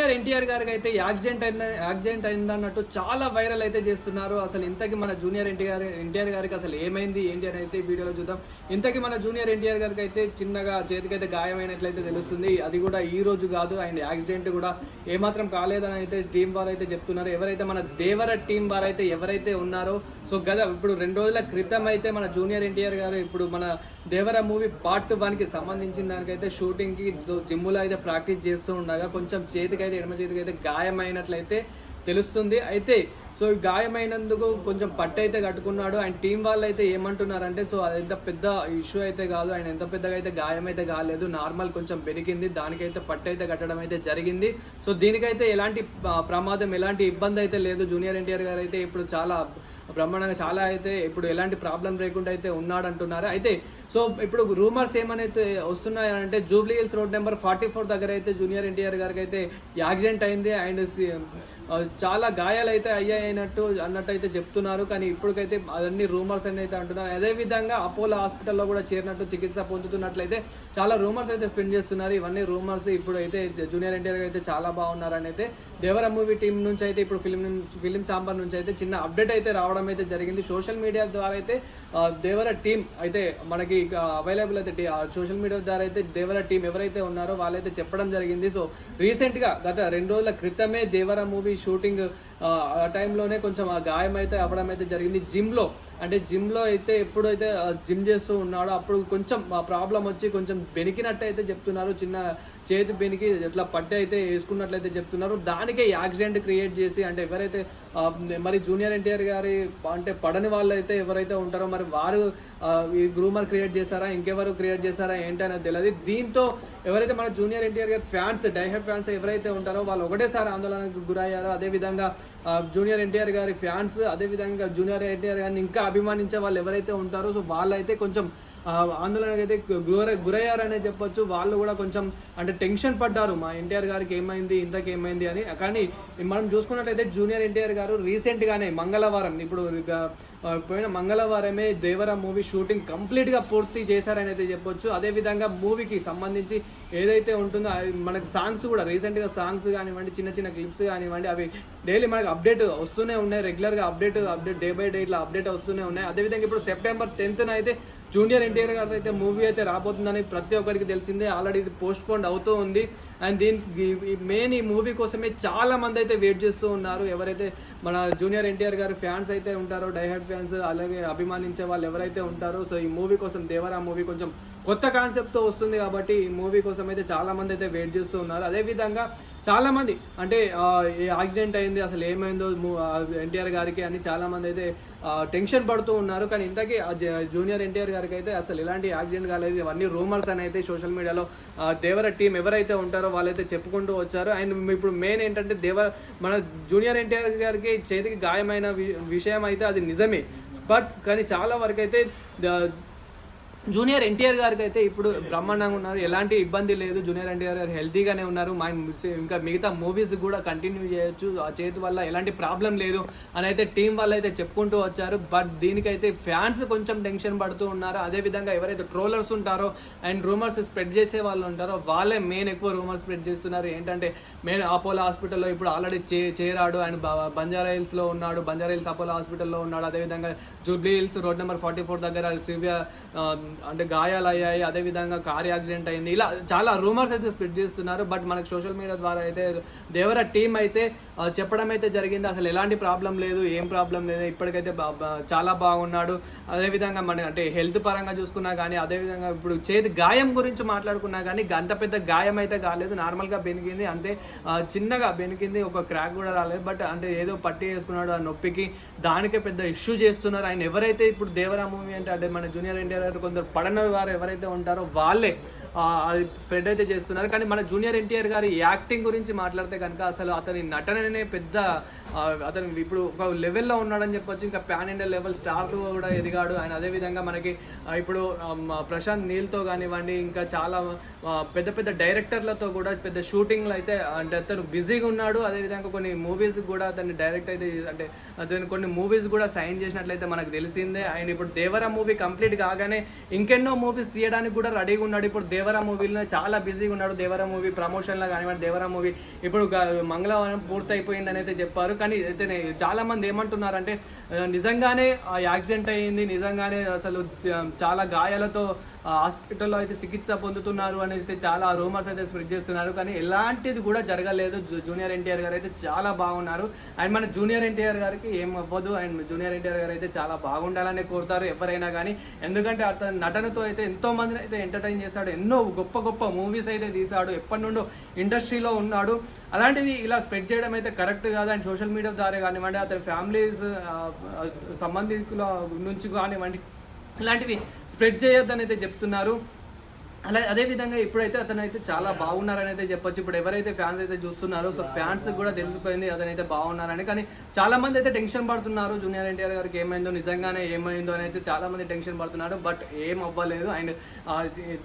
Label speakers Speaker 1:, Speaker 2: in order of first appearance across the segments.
Speaker 1: Junior NTR గారికి అయితే accident అయిన యాక్సిడెంట్ అయిందన్నట్టు చాలా వైరల్ అయితే చేస్తున్నారు. అసలు ఇంతకి మన జూనియర్ ఎన్టీఆర్ ఎన్టీఆర్ గారికి అసలు ఏమైంది ఏంటి అని అయితే వీడియోలో చూద్దాం. ఇంతకి మన జూనియర్ ఎన్టీఆర్ గారికి అయితే చిన్నగా చేతికైతే గాయమైనట్లయితే తెలుస్తుంది. అది కూడా ఈ రోజు కాదు అండ్ యాక్సిడెంట్ కూడా ఏమాత్రం కాలేదని అయితే టీం వారు అయితే చెప్తున్నారు. ఎవరైతే మన దేవర టీం వారు అయితే ఎవరైతే ఉన్నారో సో గత ఇప్పుడు రెండు రోజుల క్రితం అయితే మన జూనియర్ ఎన్టీఆర్ గారు ఇప్పుడు మన దేవర మూవీ పార్ట్ వన్కి సంబంధించిన దానికైతే షూటింగ్కి సో జిమ్లో అయితే ప్రాక్టీస్ చేస్తూ ఉండగా కొంచెం అయితే ఎడమ చేతికి అయితే గాయమైనట్లయితే తెలుస్తుంది. అయితే సో గాయమైనందుకు కొంచెం పట్టు అయితే కట్టుకున్నాడు. అండ్ టీం వాళ్ళు అయితే ఏమంటున్నారంటే సో అది ఎంత పెద్ద ఇష్యూ అయితే కాదు. ఆయన ఎంత పెద్దగా అయితే గాయం అయితే కాలేదు. నార్మల్ కొంచెం పెరిగింది దానికైతే పట్టు అయితే కట్టడం అయితే జరిగింది. సో దీనికైతే ఎలాంటి ప్రమాదం ఎలాంటి ఇబ్బంది అయితే లేదు. జూనియర్ ఎన్టీఆర్ గారు అయితే ఇప్పుడు చాలా బ్రహ్మాండంగా చాలా అయితే ఇప్పుడు ఎలాంటి ప్రాబ్లం లేకుండా అయితే ఉన్నాడు అంటున్నారు అయితే సో ఇప్పుడు రూమర్స్ ఏమైతే వస్తున్నాయంటే Jubilee Hills road number forty four దగ్గర అయితే జూనియర్ ఎన్టీఆర్ గారికి అయితే యాక్సిడెంట్ అయింది. అండ్ చాలా గాయాలు అయితే అయినట్టు అన్నట్టు అయితే చెప్తున్నారు. కానీ ఇప్పటికైతే అన్ని రూమర్స్ అని అయితే అంటున్నారు. అదే విధంగా అపోలో హాస్పిటల్లో కూడా చేరినట్టు చికిత్స పొందుతున్నట్లయితే చాలా రూమర్స్ అయితే స్పెండ్ చేస్తున్నారు. ఇవన్నీ రూమర్స్ ఇప్పుడు అయితే జూనియర్ ఎన్టీఆర్ అయితే చాలా బాగున్నారని అయితే దేవర మూవీ టీం నుంచి అయితే ఇప్పుడు ఫిలిం ఫిలిం చాంబర్ నుంచి అయితే చిన్న అప్డేట్ అయితే రావడం అయితే జరిగింది. సోషల్ మీడియా ద్వారా అయితే దేవర టీం అయితే మనకి అవైలబుల్ అయితే సోషల్ మీడియా ద్వారా అయితే దేవర టీం ఎవరైతే ఉన్నారో వాళ్ళైతే చెప్పడం జరిగింది. సో రీసెంట్గా గత రెండు రోజుల క్రితమే దేవర మూవీ షూటింగ్ ఆ టైంలోనే కొంచెం ఆ గాయం అయితే అవ్వడం అయితే జరిగింది. జిమ్లో అంటే జిమ్లో అయితే ఎప్పుడైతే జిమ్ చేస్తూ ఉన్నాడో అప్పుడు కొంచెం ప్రాబ్లం వచ్చి కొంచెం బెనికినట్టు అయితే చెప్తున్నారు. చిన్న చేతి పెనికి ఇట్లా పట్టి అయితే వేసుకున్నట్లయితే చెప్తున్నారు. దానికే యాక్సిడెంట్ క్రియేట్ చేసి అంటే ఎవరైతే మరి జూనియర్ ఎన్టీఆర్ గారి అంటే పడని వాళ్ళు అయితే ఎవరైతే ఉంటారో మరి వారు ఈ గ్రూమర్ క్రియేట్ చేశారా ఇంకెవరు క్రియేట్ చేశారా ఏంటి అనేది తెలియదు. దీంతో ఎవరైతే మన జూనియర్ ఎన్టీఆర్ గారి ఫ్యాన్స్ డైహెడ్ ఫ్యాన్స్ ఎవరైతే ఉంటారో వాళ్ళు ఒకటేసారి ఆందోళనకు గురయ్యారో అదేవిధంగా జూనియర్ ఎన్టీఆర్ గారి ఫ్యాన్స్ అదేవిధంగా జూనియర్ ఎన్టీఆర్ గారిని ఇంకా అభిమానించే వాళ్ళు ఎవరైతే ఉంటారో సో వాళ్ళైతే కొంచెం ఆందోళనకు అయితే గుర గురయ్యారనే చెప్పొచ్చు. వాళ్ళు కూడా కొంచెం అంటే టెన్షన్ పడ్డారు. మా ఎన్టీఆర్ గారికి ఏమైంది ఇంతకు ఏమైంది అని. కానీ మనం చూసుకున్నట్లయితే జూనియర్ ఎన్టీఆర్ గారు రీసెంట్ గానే మంగళవారం ఇప్పుడు పోయిన మంగళవారమే దేవర మూవీ షూటింగ్ కంప్లీట్గా పూర్తి చేశారని అయితే చెప్పొచ్చు. అదే విధంగా మూవీకి సంబంధించి ఏదైతే ఉంటుందో అవి మనకి సాంగ్స్ కూడా రీసెంట్గా సాంగ్స్ కానివ్వండి చిన్న చిన్న క్లిప్స్ కానివ్వండి అవి డైలీ మనకు అప్డేట్ వస్తూనే ఉన్నాయి. రెగ్యులర్గా update update day by day ఇట్లా అప్డేట్ వస్తూనే ఉన్నాయి. అదేవిధంగా ఇప్పుడు సెప్టెంబర్ టెన్త్న అయితే జూనియర్ ఎన్టీఆర్ గారు అయితే మూవీ అయితే రాబోతుందని ప్రతి ఒక్కరికి తెలిసిందే. ఆల్రెడీ ఇది పోస్ట్ పోన్ అవుతూ ఉంది. అండ్ దీనికి మెయిన్ ఈ మూవీ కోసమే చాలా మంది అయితే వెయిట్ చేస్తూ ఉన్నారు. ఎవరైతే మన జూనియర్ ఎన్టీఆర్ గారు ఫ్యాన్స్ అయితే ఉంటారో డైహార్డ్ ఫ్యాన్స్ అలాగే అభిమానించే వాళ్ళు ఎవరైతే ఉంటారో సో ఈ మూవీ కోసం దేవరా మూవీ కొంచెం కొత్త కాన్సెప్ట్తో వస్తుంది కాబట్టి ఈ మూవీ కోసం అయితే చాలా మంది అయితే వెయిట్ చేస్తూ ఉన్నారు. అదేవిధంగా చాలా మంది అంటే యాక్సిడెంట్ అయింది అసలు ఏమైందో ఎన్టీఆర్ గారికి అని చాలా మంది అయితే టెన్షన్ పడుతూ ఉన్నారు. కానీ ఇంతకీ జూనియర్ ఎన్టీఆర్ గారికి అయితే అసలు ఎలాంటి యాక్సిడెంట్ కాలేదు. ఇవన్నీ రూమర్స్ అని అయితే సోషల్ మీడియాలో దేవర టీం ఎవరైతే ఉంటారో వాళ్ళైతే చెప్పుకుంటూ వచ్చారు. అండ్ ఇప్పుడు మెయిన్ ఏంటంటే దేవర మన జూనియర్ ఎన్టీఆర్ గారికి చేతికి గాయమైన వి- విషయం అయితే అది నిజమే. బట్ కానీ చాలా వరకు అయితే జూనియర్ ఎన్టీఆర్ గారికి అయితే ఇప్పుడు బ్రహ్మాండంగా ఉన్నారు. ఎలాంటి ఇబ్బంది లేదు. జూనియర్ ఎన్టీఆర్ గారు హెల్తీగానే ఉన్నారు. మా ఇంకా మిగతా మూవీస్ కూడా కంటిన్యూ చేయొచ్చు. ఆ చేతి వల్ల ఎలాంటి ప్రాబ్లం లేదు అని అయితే టీం వాళ్ళు అయితే చెప్పుకుంటూ వచ్చారు. బట్ దీనికైతే ఫ్యాన్స్ కొంచెం టెన్షన్ పడుతూ ఉన్నారు. అదే విధంగా ఎవరైతే ట్రోలర్స్ ఉంటారో అండ్ రూమర్స్ స్ప్రెడ్ చేసే వాళ్ళు ఉంటారో వాళ్ళే మెయిన్ ఎక్కువ రూమర్స్ స్ప్రెడ్ చేస్తున్నారు. ఏంటంటే మెయిన్ అపోలో హాస్పిటల్లో ఇప్పుడు ఆల్రెడీ చే చేరాడు అండ్ బంజారా హిల్స్లో ఉన్నాడు. బంజారా హిల్స్ అపోలో హాస్పిటల్లో ఉన్నాడు. అదేవిధంగా Jubilee Hills road number forty four దగ్గర సివియర్ అంటే గాయాలు అయ్యాయి అదేవిధంగా కార్ యాక్సిడెంట్ అయింది. ఇలా చాలా రూమర్స్ అయితే స్ప్రెడ్ చేస్తున్నారు బట్ మనకు సోషల్ మీడియా ద్వారా అయితే దేవర టీం అయితే చెప్పడం అయితే జరిగింది. అసలు ఎలాంటి ప్రాబ్లం లేదు ఏం ప్రాబ్లం లేదు. ఇప్పటికైతే చాలా బాగున్నాడు. అదేవిధంగా మన అంటే హెల్త్ పరంగా చూసుకున్నా కానీ అదేవిధంగా ఇప్పుడు చేతి గాయం గురించి మాట్లాడుకున్నా కానీ అంత పెద్ద గాయం అయితే కాలేదు. నార్మల్గా బెనికింది అంతే చిన్నగా బెనికింది. ఒక క్రాక్ కూడా రాలేదు. బట్ అంటే ఏదో పట్టి వేసుకున్నాడు ఆ నొప్పికి. దానికే పెద్ద ఇష్యూ చేస్తున్నారు. ఆయన ఎవరైతే ఇప్పుడు దేవరా మూవీ అంటే అంటే మన జూనియర్ ఎన్టీఆర్ కొంత కొందరు పడన వారు ఎవరైతే ఉంటారో వాళ్ళే అది స్ప్రెడ్ అయితే చేస్తున్నారు. కానీ మన జూనియర్ ఎన్టీఆర్ గారి యాక్టింగ్ గురించి మాట్లాడితే కనుక అసలు అతని నటననే పెద్ద అతను ఇప్పుడు ఒక లెవెల్లో ఉన్నాడని చెప్పొచ్చు. ఇంకా పాన్ ఇండియా లెవెల్ స్టార్ కూడా ఎదిగాడు. ఆయన అదే విధంగా మనకి ఇప్పుడు ప్రశాంత్ నీల్తో కానివ్వండి ఇంకా చాలా పెద్ద పెద్ద డైరెక్టర్లతో కూడా పెద్ద షూటింగ్లు అయితే అంటే అతను బిజీగా ఉన్నాడు. అదేవిధంగా కొన్ని మూవీస్ కూడా అతన్ని డైరెక్ట్ అయితే అంటే అతను కొన్ని మూవీస్ కూడా సైన్ చేసినట్లయితే మనకు తెలిసిందే. ఆయన ఇప్పుడు దేవర మూవీ కంప్లీట్ కాగానే ఇంకెన్నో మూవీస్ తీయడానికి కూడా రెడీగా ఉన్నాడు. ఇప్పుడు దేవరా మూవీలో చాలా బిజీగా ఉన్నాడు. దేవరా మూవీ ప్రమోషన్లో కానివ్వండి దేవరా మూవీ ఇప్పుడు మంగళవారం పూర్తయిపోయిందని అయితే చెప్పారు. కానీ అయితే చాలా మంది ఏమంటున్నారంటే నిజంగానే ఆ యాక్సిడెంట్ అయ్యింది. నిజంగానే అసలు చాలా గాయాలతో హాస్పిటల్లో అయితే చికిత్స పొందుతున్నారు అని అయితే చాలా రూమర్స్ అయితే స్ప్రెడ్ చేస్తున్నారు. కానీ ఎలాంటిది కూడా జరగలేదు. జూనియర్ ఎన్టీఆర్ గారు అయితే చాలా బాగున్నారు. అండ్ మన జూనియర్ ఎన్టీఆర్ గారికి ఏం అవ్వదు. అండ్ జూనియర్ ఎన్టీఆర్ గారు అయితే చాలా బాగుండాలని కోరుతారు ఎవరైనా కానీ ఎందుకంటే అతని నటనతో అయితే ఎంతో మందిని అయితే ఎంటర్టైన్ చేశాడు. ఎన్నో గొప్ప గొప్ప మూవీస్ అయితే తీశాడు. ఎప్పటి నుండో ఇండస్ట్రీలో ఉన్నాడు. అలాంటిది ఇలా స్ప్రెడ్ చేయడం అయితే కరెక్ట్ కాదు. అండ్ సోషల్ మీడియా ద్వారా కానివ్వండి అతని ఫ్యామిలీస్ సంబంధికుల నుంచి కానివ్వండి ఇలాంటివి స్ప్రెడ్ చేయొద్దని అయితే చెప్తున్నారు. అలా అదే విధంగా ఇప్పుడైతే అతను అయితే చాలా బాగున్నారని అయితే చెప్పొచ్చు. ఇప్పుడు ఎవరైతే ఫ్యాన్స్ అయితే చూస్తున్నారో సో ఫ్యాన్స్ కూడా తెలిసిపోయింది అతనైతే బాగున్నారని. కానీ చాలా మంది అయితే టెన్షన్ పడుతున్నారు. జూనియర్ ఎన్టీఆర్ గారికి ఏమైందో నిజంగానే ఏమైందో అని అయితే చాలా మంది టెన్షన్ పడుతున్నారు. బట్ ఏం అవ్వలేదు. అండ్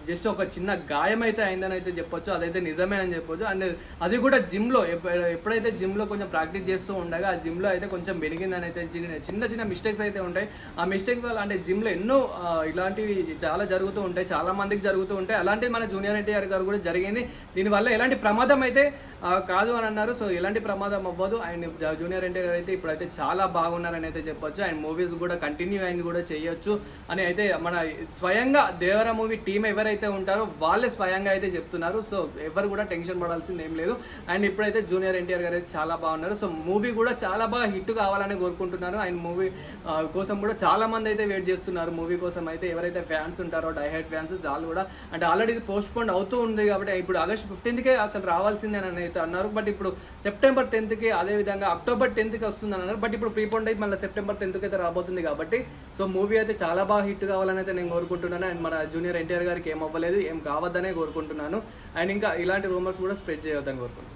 Speaker 1: జస్ట్ ఒక చిన్న గాయం అయితే అయిందని అయితే చెప్పొచ్చు. అదైతే నిజమే అని చెప్పొచ్చు. అండ్ అది కూడా జిమ్లో ఎప్పుడైతే జిమ్లో కొంచెం ప్రాక్టీస్ చేస్తూ ఉండగా ఆ జిమ్లో అయితే కొంచెం పెరిగిందని అయితే చిన్న చిన్న మిస్టేక్స్ అయితే ఉంటాయి. ఆ మిస్టేక్ వల్ల అంటే జిమ్లో ఎన్నో ఇలాంటివి చాలా జరుగుతూ ఉంటాయి. చాలా మందికి జరుగుతూ ఉంటాయి అలాంటివి మన జూనియర్ ఎన్టీఆర్ గారు కూడా జరిగింది. దీనివల్ల ఎలాంటి ప్రమాదం అయితే కాదు అని అన్నారు. సో ఎలాంటి ప్రమాదం అవ్వదు. అండ్ జూనియర్ ఎన్టీఆర్ గారు అయితే ఇప్పుడైతే చాలా బాగున్నారని అయితే చెప్పొచ్చు. అండ్ మూవీస్ కూడా కంటిన్యూ అయింది కూడా చేయొచ్చు అని అయితే మన స్వయంగా దేవర మూవీ టీం ఎవరైతే ఉంటారో వాళ్ళే స్వయంగా అయితే చెప్తున్నారు. సో ఎవరు కూడా టెన్షన్ పడాల్సింది ఏం లేదు. అండ్ ఇప్పుడైతే జూనియర్ ఎన్టీఆర్ గారు అయితే చాలా బాగున్నారు. సో మూవీ కూడా చాలా బాగా హిట్ కావాలని కోరుకుంటున్నారు. అండ్ మూవీ కోసం కూడా చాలా మంది అయితే వెయిట్ చేస్తున్నారు. మూవీ కోసం అయితే ఎవరైతే ఫ్యాన్స్ ఉంటారో డైహెడ్ ఫ్యాన్స్ వాళ్ళు కూడా. అంటే ఆల్రెడీ ఇది పోస్ట్ పోన్ అవుతూ ఉంది కాబట్టి ఇప్పుడు ఆగస్ట్ ఫిఫ్టీన్త్కే అసలు రావాల్సిందే అని అయితే అన్నారు. బట్ ఇప్పుడు సెప్టెంబర్ టెన్త్కి అదే విధంగా అక్టోబర్ టెన్త్కి వస్తుంది అన్నారు. బట్ ఇప్పుడు ప్రీపోండ్ అయితే మళ్ళీ సెప్టెంబర్ టెన్త్కి అయితే రాబోతుంది కాబట్టి సో మూవీ అయితే చాలా బాగా హిట్ కావాలని అయితే నేను కోరుకుంటున్నాను. అండ్ మన జూనియర్ ఎన్టీఆర్ గారికి ఏం అవ్వలేదు ఏం కావద్దనే కోరుకుంటున్నాను. అండ్ ఇంకా ఇలాంటి రూమర్స్ కూడా స్ప్రెడ్ చేయొద్దని కోరుకుంటున్నాను.